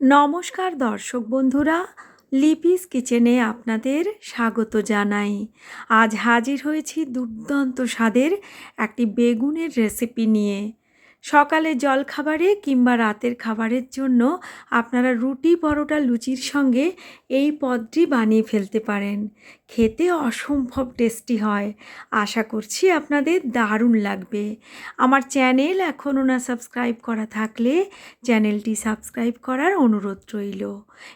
নমস্কার দর্শক বন্ধুরা, লিপিস কিচেনে আপনাদের স্বাগত জানাই। আজ হাজির হয়েছি দুর্দান্ত স্বাদের একটি বেগুনের রেসিপি নিয়ে। সকালে জলখাবারে কিংবা রাতের খাবারের জন্য আপনারা রুটি, পরোটা, লুচির সঙ্গে এই পদটি বানিয়ে ফেলতে পারেন। খেতে অসম্ভব টেস্টি হয়। আশা করছি আপনাদের দারুণ লাগবে। আমার চ্যানেল এখনও না সাবস্ক্রাইব করা থাকলে চ্যানেলটি সাবস্ক্রাইব করার অনুরোধ রইল।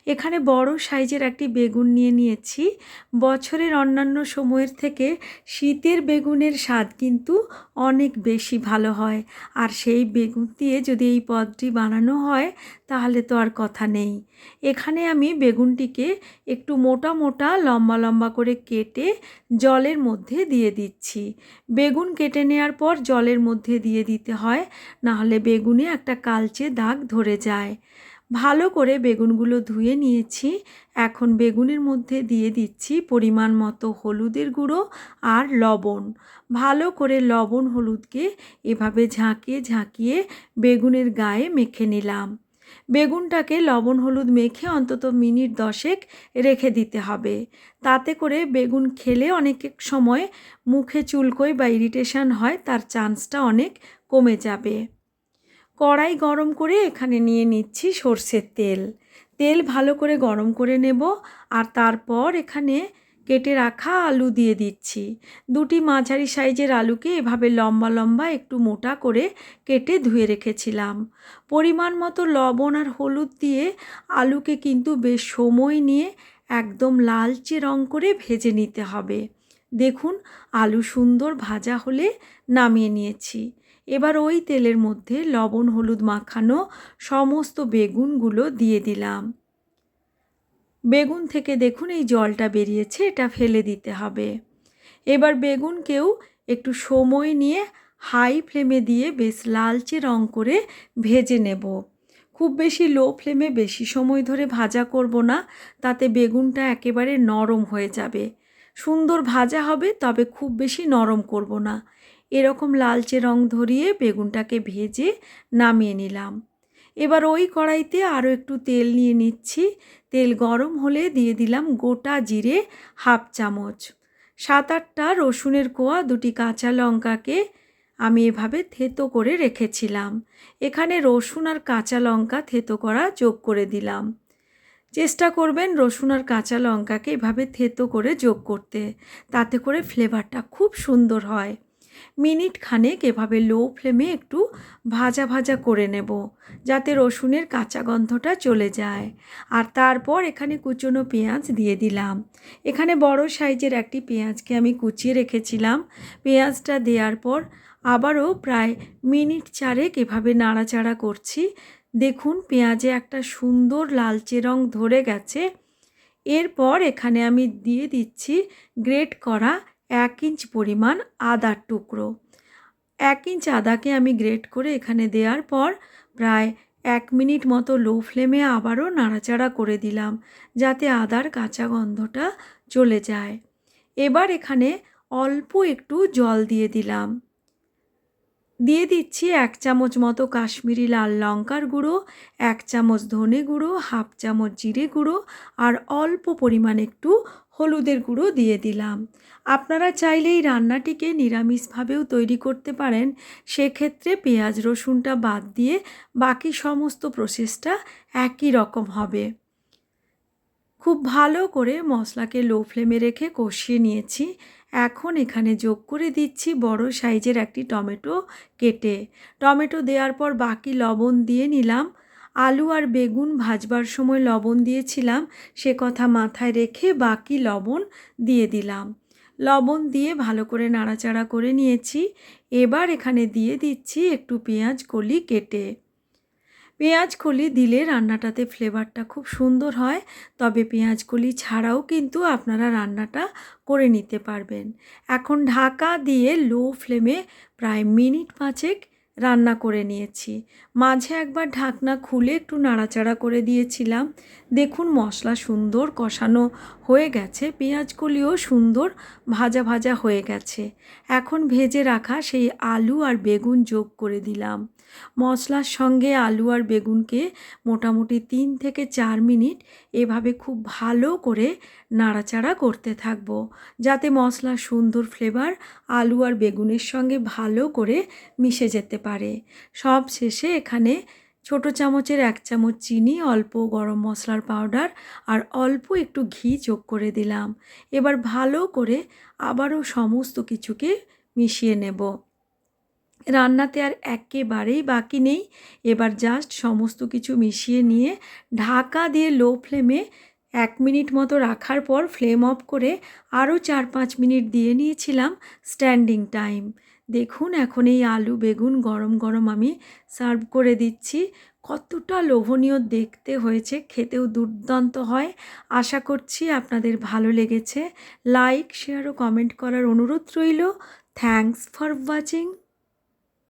এখানে বড় সাইজের একটি বেগুন নিয়ে নিয়েছি। বছরের অন্যান্য সময়ের থেকে শীতের বেগুনের স্বাদ কিন্তু অনেক বেশি ভালো হয়। আর সেই বেগুন দিয়ে যদি এই পদটি বানানো হয়, তাহলে তো আর কথা নেই। এখানে আমি বেগুনটিকে একটু মোটা মোটা লম্বা লম্বা করে কেটে জলের মধ্যে দিয়ে দিচ্ছি। বেগুন কেটে নেওয়ার পর জলের মধ্যে দিয়ে দিতে হয়, নাহলে বেগুনে একটা কালচে দাগ ধরে যায়। ভালো করে বেগুনগুলো ধুয়ে নিয়েছি। এখন বেগুনের মধ্যে দিয়ে দিচ্ছি পরিমাণ মতো হলুদের গুঁড়ো আর লবণ। ভালো করে লবণ হলুদকে এভাবে ঝাঁকিয়ে ঝাঁকিয়ে বেগুনের গায়ে মেখে নিলাম। বেগুনটাকে লবণ হলুদ মেখে অন্তত মিনিট দশেক রেখে দিতে হবে। তাতে করে বেগুন খেলে অনেক সময় মুখে চুলকোয় বা ইরিটেশন হয়, তার চান্সটা অনেক কমে যাবে। কড়াই গরম করে এখানে নিয়ে নিচ্ছি সর্ষের তেল। তেল ভালো করে গরম করে নেব আর তারপর এখানে কেটে রাখা আলু দিয়ে দিচ্ছি। দুটি মাঝারি সাইজের আলুকে এভাবে লম্বা লম্বা একটু মোটা করে কেটে ধুয়ে রেখেছিলাম। পরিমাণ মতো লবণ আর হলুদ দিয়ে আলুকে কিন্তু বেশ সময় নিয়ে একদম লালচে রং করে ভেজে নিতে হবে। দেখুন, আলু সুন্দর ভাজা হলে নামিয়ে নিয়েছি। এবার ওই তেলের মধ্যে লবণ হলুদ মাখানো সমস্ত বেগুনগুলো দিয়ে দিলাম। বেগুন থেকে দেখুন এই জলটা বেরিয়েছে, এটা ফেলে দিতে হবে। এবার বেগুনকেও একটু সময় নিয়ে হাই ফ্লেমে দিয়ে বেশ লালচে রং করে ভেজে নেব। খুব বেশি লো ফ্লেমে বেশি সময় ধরে ভাজা করব না, তাতে বেগুনটা একেবারে নরম হয়ে যাবে। সুন্দর ভাজা হবে, তবে খুব বেশি নরম করব না। এরকম লালচে রং ধরিয়ে বেগুনটাকে ভেজে নামিয়ে নিলাম। এবার ওই কড়াইতে আরও একটু তেল নিয়ে নিচ্ছি। তেল গরম হলে দিয়ে দিলাম গোটা জিরে হাফ চামচ। সাত আটটা রসুনের কোয়া, দুটি কাঁচা লঙ্কাকে আমি এভাবে থেতো করে রেখেছিলাম। এখানে রসুন আর কাঁচা লঙ্কা থেতো করা যোগ করে দিলাম। চেষ্টা করবেন রসুন আর কাঁচা লঙ্কাকে এভাবে থেতো করে যোগ করতে। তাতে করে ফ্লেভারটা খুব সুন্দর হয়। মিনিট খানেক এভাবে লো ফ্লেমে একটু ভাজা ভাজা করে নেব, যাতে রসুনের কাঁচা গন্ধটা চলে যায়। আর তারপর এখানে কুচনো পেঁয়াজ দিয়ে দিলাম। এখানে বড় সাইজের একটি পেঁয়াজকে আমি কুচিয়ে রেখেছিলাম। পেঁয়াজটা দেওয়ার পর আবারও প্রায় মিনিট চারেক এভাবে নাড়াচাড়া করছি। দেখুন, পেঁয়াজে একটা সুন্দর লালচে রং ধরে গেছে। এরপর এখানে আমি দিয়ে দিচ্ছি গ্রেট করা এক ইঞ্চ পরিমাণ আদার টুকরো। এক ইঞ্চ আদাকে আমি গ্রেট করে এখানে দেওয়ার পর প্রায় এক মিনিট মতো লো ফ্লেমে আবারও নাড়াচাড়া করে দিলাম, যাতে আদার কাঁচা গন্ধটা চলে যায়। এবার এখানে অল্প একটু জল দিয়ে দিলাম। দিয়ে দিচ্ছি এক চামচ মতো কাশ্মীরি লাল লঙ্কার গুঁড়ো, এক চামচ ধনে গুঁড়ো, হাফ চামচ জিরে গুঁড়ো, আর অল্প পরিমাণ একটু হলুদের গুঁড়ো দিয়ে দিলাম। আপনারা চাইলে এই রান্নাটিকে নিরামিষভাবেও তৈরি করতে পারেন। সেক্ষেত্রে পেঁয়াজ, রসুনটা বাদ দিয়ে বাকি সমস্ত প্রসেসটা একই রকম হবে। খুব ভালো করে মশলাকে লো ফ্লেমে রেখে কষিয়ে নিয়েছি। এখন এখানে যোগ করে দিচ্ছি বড় সাইজের একটি টমেটো কেটে। টমেটো দেওয়ার পর বাকি লবণ দিয়ে নিলাম। আলু আর বেগুন ভাজবার সময় লবণ দিয়েছিলাম, সে কথা মাথায় রেখে বাকি লবণ দিয়ে দিলাম। লবণ দিয়ে ভালো করে নাড়াচাড়া করে নিয়েছি। এবার এখানে দিয়ে দিচ্ছি একটু পেঁয়াজ কলি কেটে। পেঁয়াজ কলি দিলে রান্নাটাতে ফ্লেভারটা খুব সুন্দর হয়, তবে পেঁয়াজ কলি ছাড়াও কিন্তু আপনারা রান্নাটা করে নিতে পারবেন। এখন ঢাকা দিয়ে লো ফ্লেমে প্রায় মিনিট পাঁচেক রান্না করে নিয়েছি। মাঝে একবার ঢাকনা খুলে একটু নাড়াচাড়া করে দিয়েছিলাম। দেখুন মশলা সুন্দর কষানো হয়ে গেছে, পেঁয়াজগুলিও সুন্দর ভাজা ভাজা হয়ে গেছে। এখন ভেজে রাখা সেই আলু আর বেগুন যোগ করে দিলাম। মশলার সঙ্গে আলু আর বেগুনকে মোটামুটি তিন থেকে চার মিনিট এভাবে খুব ভালো করে নাড়াচাড়া করতে থাকব, যাতে মশলার সুন্দর ফ্লেভার আলু আর বেগুনের সঙ্গে ভালো করে মিশে যেতে পারে। সব শেষে এখানে ছোট চামচের এক চামচ চিনি, অল্প গরম মশলার পাউডার আর অল্প একটু ঘি যোগ করে দিলাম। এবার ভালো করে আবারও সমস্ত কিছুকে মিশিয়ে নেব। রান্নাতে আর একেবারেই বাকি নেই। এবার জাস্ট সমস্ত কিছু মিশিয়ে নিয়ে ঢাকা দিয়ে লো ফ্লেমে এক মিনিট মতো রাখার পর ফ্লেম অফ করে আরও চার পাঁচ মিনিট দিয়ে নিয়েছিলাম স্ট্যান্ডিং টাইম দেখুন এখন এই আলু বেগুন গরম গরম আমি সার্ভ করে দিচ্ছি। কতটা লোভনীয় দেখতে হয়েছে, খেতেও দুর্দান্ত হয়। আশা করছি আপনাদের ভালো লেগেছে। লাইক, শেয়ার ও কমেন্ট করার অনুরোধ রইল। Thanks for watching.